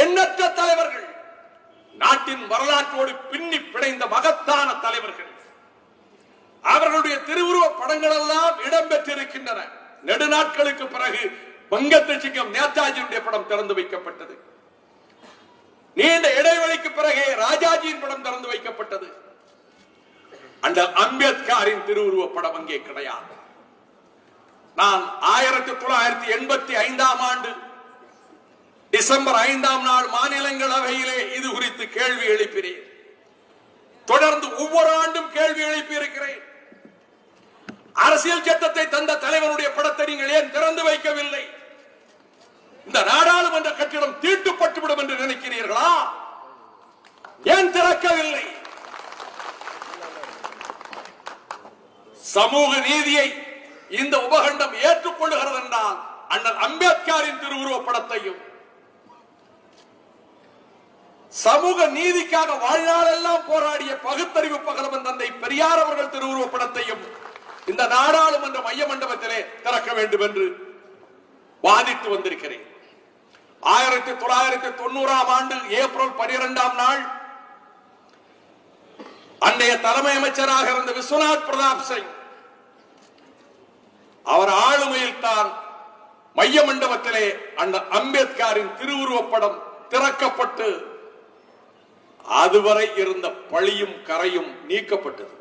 எண்ணற்ற தலைவர்கள். நாட்டின் வரலாற்றோடு பின்னி பிணைந்த மகத்தான தலைவர்கள். அவர்களுடைய திருவுருவ படங்கள் எல்லாம் இடம்பெற்றிருக்கின்றன. நெடுநாட்களுக்கு பிறகு வங்கத்து சிங்கம் நேதாஜியுடைய படம் திறந்து வைக்கப்பட்டது. நீண்ட இடைவெளிக்கு பிறகே ராஜாஜியின் படம் திறந்து வைக்கப்பட்டது. அந்த அம்பேத்கரின் திருவுருவ படம் அங்கே கிடையாது. நான் ஆயிரத்தி தொள்ளாயிரத்தி எண்பத்தி டிசம்பர் ஐந்தாம் நாள் மாநிலங்களவையிலே இது குறித்து கேள்வி எழுப்பினேன். தொடர்ந்து ஒவ்வொரு ஆண்டும் கேள்வி எழுப்பி இருக்கிறேன் அரசியல் சட்டத்தை தந்த தலைவனுடைய படத்தை நீங்கள் ஏன் திறந்து வைக்கவில்லை? இந்த நாடாளுமன்ற கட்டிடம் தீட்டுப்பட்டுவிடும் என்று நினைக்கிறீர்களா? ஏன் திறக்கவில்லை? சமூக நீதியை இந்த உபகண்டம் ஏற்றுக்கொள்ளுகிறது என்றால் அண்ணல் அம்பேத்கரின் திருவுருவ படத்தையும் சமூக நீதிக்காக வாழ்நாளெல்லாம் போராடிய பகுத்தறிவு பகலவன் தந்தை பெரியார் அவர்கள் திருவுருவ படத்தையும் இந்த நாடாளுமன்ற மைய மண்டபத்திலே திறக்க வேண்டும் என்று வாதிட்டு வந்திருக்கிறேன். ஆயிரத்தி தொள்ளாயிரத்தி தொண்ணூறாம் ஆண்டு ஏப்ரல் பனிரெண்டாம் நாள் அன்றைய தலைமை அமைச்சராக இருந்த விஸ்வநாத் பிரதாப் சிங் அவர் ஆளுமையில் தான் மைய மண்டபத்திலே அந்த அம்பேத்கரின் திருவுருவப்படம் திறக்கப்பட்டு அதுவரை இருந்த பழியும் கரையும் நீக்கப்பட்டது.